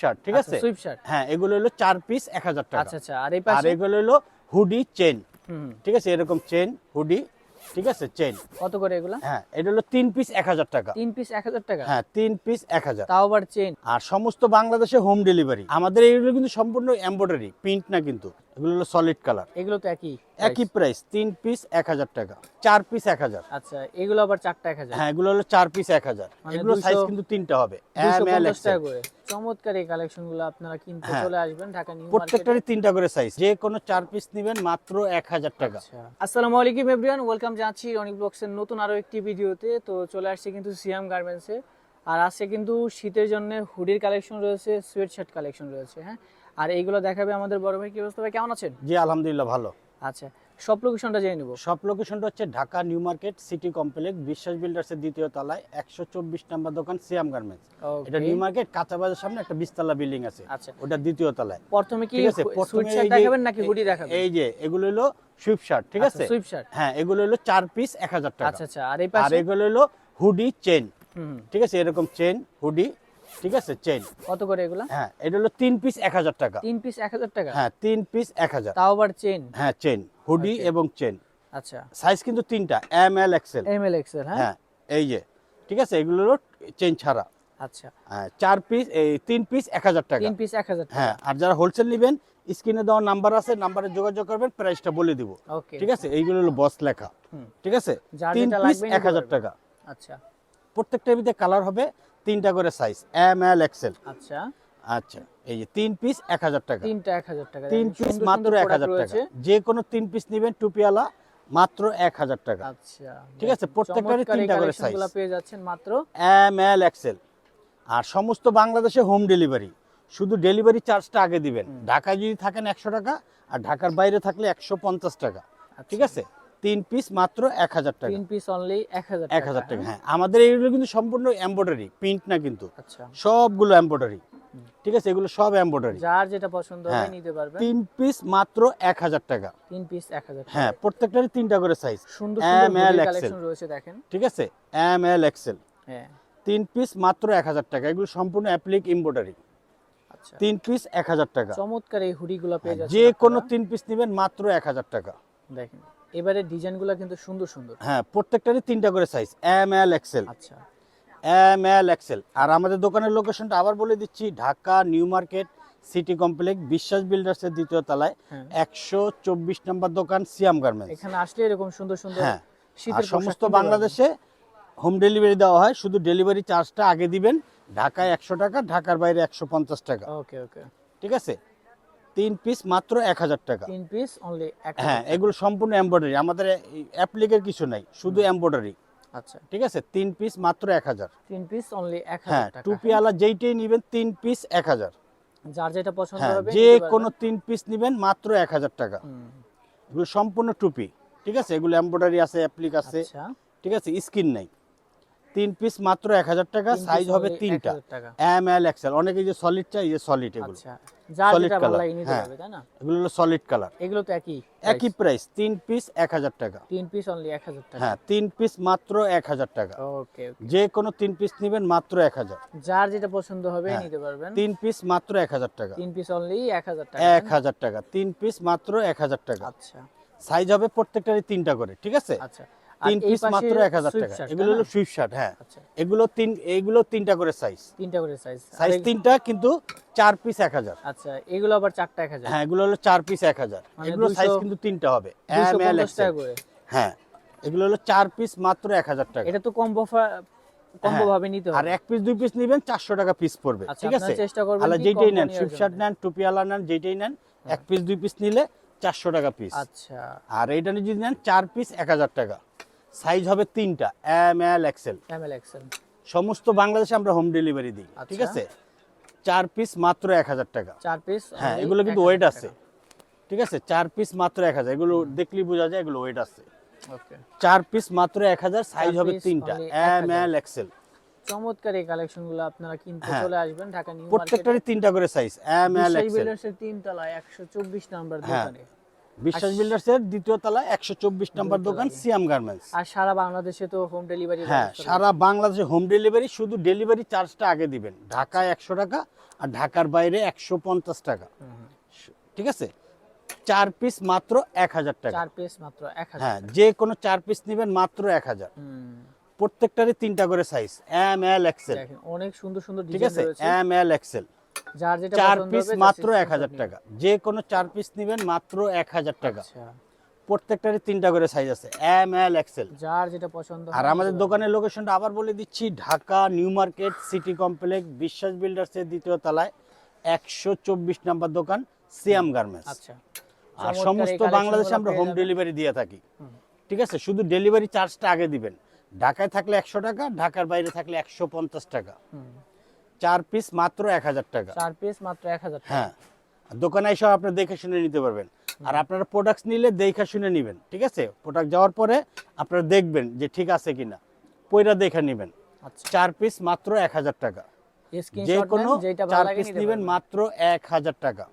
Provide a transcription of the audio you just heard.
Shirt ঠিক আছে? Sweatshirt. হ্যাঁ এগুলো হলো চার পিস এক হাজার টাকা। আচ্ছা আচ্ছা আর এই আর এগুলো হলো হুডি চেন ঠিক আছে? এরকম চেন হুডি ঠিক আছে? চেন কত করে এগুলা? হ্যাঁ এটা হলো তিন পিস এক হাজার টাকা। তিন পিস এক হাজার টাকা? হ্যাঁ তিন পিস এক হাজার। তাও আবার চেন আর সমস্ত বাংলাদেশে হোম ডেলিভারি আমাদের এইগুলো কিন্তু সম্পূর্ণ এমব্রয়ডারি প্রিন্ট না কিন্তু। এগুলো হলো সলিড কালার এগুলো তো একই একই প্রাইস তিন পিস এক হাজার টাকা। চার পিস এক হাজার। আচ্ছা এগুলো আবার চারটা এক হাজার? হ্যাঁ এগুলো হলো চার পিস এক হাজার। মানে এগুলো সাইজ কিন্তু তিনটা হবে। এম এল করে। চমৎকার এই কালেকশনগুলো আপনারা কিনতে হ্যাঁ। চলে আসবেন ঢাকা নিউ প্রত্যেকটারই তিনটা করে সাইজ যে কোনো চার পিস নেবেন মাত্র এক হাজার টাকা। আচ্ছা। আসসালামু আলাইকুম এভরিওয়ান ওয়েলকাম জানাচ্ছি ব্লগসের নতুন আরও একটি ভিডিওতে তো চলে আসছে কিন্তু সিয়াম গার্মেন্টসে আর আজকে কিন্তু শীতের জন্য হুডির কালেকশন রয়েছে সোয়েট শার্ট কালেকশন রয়েছে হ্যাঁ? আর এইগুলো দেখাবে আমাদের বড় ভাই। কি অবস্থা ভাই? কেমন আছেন? জি আলহামদুলিল্লাহ ভালো। আচ্ছা। সব লোকেশনটা জেনে নেব। সব লোকেশনটা হচ্ছে Dhaka new market city complex Biswas বিল্ডার্সের দ্বিতীয় তলায় একশো চব্বিশ নম্বর দোকান সিয়াম গার্মেন্টস এটা নিউ মার্কেট কাঁচা বাজার সামনে একটা বিশতলা বিল্ডিং আছে। আচ্ছা। ওটা দ্বিতীয় তলায়। প্রথমে কি দেখাবেন নাকি হুডি দেখাবেন? এই যে এগুলো হলো শার্ট ঠিক আছে? সুইপ শার্ট হ্যাঁ এগুলো হলো চার পিস এক হাজার টাকা। আচ্ছা আচ্ছা। আর এই আর এগুলো হলো হুডি চেন। ঠিক আছে? এরকম চেন হুডি ঠিক আছে চেন কত করে এগুলা? হ্যাঁ এটা হলো তিন পিস এক হাজার টাকা। তিন পিস এক হাজার টাকা? হ্যাঁ তিন পিস এক হাজার। তাও আবার চেন হ্যাঁ চেন হুডি এবং চেন আচ্ছা। সাইজ কিন্তু তিনটা M L XL M L XL হ্যাঁ? হ্যাঁ এই যে ঠিক আছে এগুলো হলো চেন ছাড়া। আচ্ছা। হ্যাঁ চার পিস এই তিন পিস এক হাজার টাকা। তিন পিস এক হাজার হ্যাঁ আর যারা হোলসেল নেবেন স্ক্রিনে দেওয়ার নাম্বার আছে নাম্বারে যোগাযোগ করবেন প্রাইসটা বলে দিব। ওকে ঠিক আছে এইগুলো হলো বস লেখা। ঠিক আছে তিন পিস এক হাজার টাকা। আচ্ছা। প্রত্যেকটার ভিতরে কালার হবে তিনটা করে সাইজ এম এল এক্সেল আচ্ছা। আচ্ছা এই যে তিন পিস এক হাজার টাকা। তিনটা এক হাজার টাকা। তিন পিস মাত্র এক হাজার টাকা। যে কোনো তিন পিস নেবেন টুপিওয়ালা মাত্র এক হাজার টাকা। আচ্ছা ঠিক আছে, প্রত্যেকটারই তিনটা করে। গুলো পেয়ে যাচ্ছেন মাত্র। এম এল এক্সেল আর সমস্ত বাংলাদেশে হোম ডেলিভারি শুধু ডেলিভারি চার্জটা আগে দিবেন। ঢাকায় যদি থাকেন একশো টাকা আর ঢাকার বাইরে থাকলে একশো পঞ্চাশ টাকা। ঠিক আছে? তিন পিস মাত্র এক হাজার টাকা। তিন পিস অনলি এক হাজার এক হাজার টাকা হ্যাঁ? আমাদের এইগুলো কিন্তু সম্পূর্ণ এম্ব্রয়ডারি প্রিন্ট না কিন্তু। আচ্ছা। সবগুলো এম্ব্রয়ডারি ঠিক আছে? এগুলো সব এম্ব্রয়ডারি যার যেটা পছন্দ হবে হ্যাঁ। নিতে পারবেন তিন পিস মাত্র এক হাজার টাকা। তিন পিস এক হাজার হ্যাঁ প্রত্যেকটারই তিনটা করে সাইজ সুন্দর কালেকশন রয়েছে দেখেন। ঠিক আছে? এম এল এক্সেল হ্যাঁ। তিন পিস মাত্র এক হাজার টাকা। এগুলো সম্পূর্ণ অ্যাপ্লিক এম্ব্রয়ডারি আচ্ছা। তিন পিস এক হাজার টাকা। চমৎকার এই হুডি গুলো পেয়ে হ্যাঁ, যে কোনো তিন পিস নেবেন মাত্র এক হাজার টাকা। দেখেন। এবারে ডিজাইনগুলো কিন্তু সুন্দর সুন্দর। হ্যাঁ প্রত্যেকটারই তিনটা করে সাইজ এম এল এক্সেল আচ্ছা। এম এল এক্সেল আর আমাদের দোকানের লোকেশনটা আবার বলে দিচ্ছি Dhaka new market city complex Biswas বিল্ডার্সের দ্বিতীয় তলায় হ্যাঁ। একশো চব্বিশ নম্বর দোকান সিয়াম গার্মেন্টস এখানে আসলে এরকম সুন্দর সুন্দর হ্যাঁ সমস্ত বাংলাদেশে হোম ডেলিভারি দেওয়া হয় শুধু ডেলিভারি চার্জটা আগে দিবেন ঢাকায় একশো টাকা ঢাকার বাইরে একশো পঞ্চাশ টাকা। ওকে ওকে ঠিক আছে? তিন পিস মাত্র এক হাজার টাকা। তিন পিস অনলি হ্যাঁ এগুলো সম্পূর্ণ এম্ব্রয়ডারি আমাদের অ্যাপ্লিকের কিছু নাই শুধু এম্ব্রয়ডারি আচ্ছা। ঠিক আছে? তিন পিস মাত্র এক হাজার। তিন পিস অনলি এক হ্যাঁ টুপিওয়ালা যেইটাই নিবেন তিন পিস এক হাজার। যার যেটা পছন্দ হ্যাঁ হবে যে কোনো তিন পিস নিবেন মাত্র এক হাজার টাকা। এগুলো সম্পূর্ণ টুপি। ঠিক আছে? এগুলো এম্ব্রয়ডারি আছে অ্যাপ্লিক আছে। আচ্ছা। ঠিক আছে? স্কিন নাই। তিন পিস মাত্র এক হাজার টাকা সাইজ হবে তিনটা। 1000 টাকা। এম এল এক্সেল অনেকে যে সলিড চাই যে সলিড এগুলো। হ্যাঁ। পারবে তাই না? এগুলো হলো সলিড কালার এগুলো তো একই একই প্রাইস তিন পিস এক হাজার টাকা। তিন পিস অনলি এক হাজার টাকা। হ্যাঁ তিন পিস মাত্র এক হাজার টাকা। ওকে যে কোনো তিন পিস নেবেন মাত্র এক হাজার। যার যেটা পছন্দ হবে হ্যাঁ। নিতে পারবেন। তিন পিস মাত্র এক হাজার টাকা। তিন পিস অনলি এক হাজার টাকা। এক হাজার টাকা তিন পিস মাত্র এক হাজার টাকা। আচ্ছা। সাইজ হবে প্রত্যেকটারই তিনটা করে ঠিক আছে? আচ্ছা। তিন পিস মাত্র এক হাজার swift টাকা। এগুলো হলো শার্ট হ্যাঁ। আচ্ছা। এগুলো তিন এগুলো তিনটা করে সাইজ তিনটা করে সাইজ সাইজ তিনটা কিন্তু চার পিস এক হাজার। আচ্ছা এগুলো আবার চারটা এক হাজার। হ্যাঁ এগুলো হলো চার পিস এক হাজার। মানে এগুলো সাইজ কিন্তু তিনটা হবে। এম এল হ্যাঁ এগুলো হলো চার পিস মাত্র এক হাজার টাকা। এটা তো কম্বো কম্বো হ্যাঁ। ভাবে নিতে আর এক পিস দুই পিস নেবেন চারশো টাকা পিস পড়বে আচ্ছা, ঠিক আছে? চেষ্টা করবেন আলা যেটাই নেন সুইফট শার্ট হ্যাঁ। নেন টুপিওয়ালা নেন যেটাই নেন এক পিস দুই পিস নিলে চারশো টাকা পিস আচ্ছা। আর এইটা যদি নেন চার পিস এক হাজার টাকা। সাইজ হবে তিনটা M L XL. M L XL. সমস্ত বাংলাদেশে আমরা হোম ডেলিভারি দিই ঠিক আচ্ছা। আছে? চার পিস মাত্র এক হাজার টাকা। চার পিস হ্যাঁ এগুলো কিন্তু ওয়েট আছে। ঠিক আছে? চার পিস মাত্র এক হাজার। এগুলো দেখলেই বোঝা যায় এগুলো ওয়েট আছে। চার পিস মাত্র এক হাজার সাইজ হবে তিনটা এম এল এক্সেল। চমৎকার এই কালেকশনগুলো আপনারা কিনতে হ্যাঁ। চলে আসবেন ঢাকা নিউ মার্কেট। প্রত্যেকটারই তিনটা করে সাইজ এম এল এক্সেল। বিল্ডার্সের তিন তলায় একশো চব্বিশ নাম্বার হ্যাঁ। দোকানে। বিশ্বাস বিল্ডার্সের দ্বিতীয় তলায় একশো চব্বিশ নম্বর দোকান সিয়াম গার্মেন্টস। আর সারা বাংলাদেশে তো হোম ডেলিভারি হ্যাঁ সারা বাংলাদেশে হোম ডেলিভারি শুধু ডেলিভারি চার্জটা আগে দিবেন। ঢাকায় একশো টাকা আর ঢাকার বাইরে একশো পঞ্চাশ টাকা। ঠিক আছে? চার পিস মাত্র এক হাজার টাকা। চার পিস মাত্র এক হাজার হ্যাঁ যে কোনো চার পিস নেবেন মাত্র এক হাজার। প্রত্যেকটারই তিনটা করে সাইজ এম এল এক্সেল অনেক সুন্দর সুন্দর ঠিক আছে? এম এল এক্সেল চার পিস মাত্র এক হাজার টাকা। যে কোনো চার পিস নেবেন মাত্র এক হাজার টাকা। প্রত্যেকটারই তিনটা করে সাইজ আছে। এম এল এক্সেল যার যেটা পছন্দ আর আমাদের দোকানের লোকেশনটা আবার বলে দিচ্ছি Dhaka new market city complex Biswas বিল্ডার্সের দ্বিতীয় তলায় একশো চব্বিশ নাম্বার দোকান সিয়াম গার্মেন্টস আচ্ছা। আর সমস্ত বাংলাদেশে আমরা হোম ডেলিভারি দিয়ে থাকি। ঠিক আছে? শুধু ডেলিভারি চার্জটা আগে দিবেন। ঢাকায় থাকলে একশো টাকা ঢাকার বাইরে থাকলে একশো পঞ্চাশ টাকা। চার পিস মাত্র এক হাজার টাকা। চার পিস মাত্র এক হাজার হ্যাঁ দোকানে এসব আপনি দেখে শুনে নিতে পারবেন। আর আপনারা প্রোডাক্ট নিলে দেখে শুনে নেবেন ঠিক আছে? প্রোডাক্ট যাওয়ার পরে আপনারা দেখবেন যে ঠিক আছে কিনা। পয়রা দেখে নেবেন। আচ্ছা। চার পিস মাত্র এক হাজার টাকা। যে কোনো চার পিস নেবেন মাত্র এক হাজার টাকা।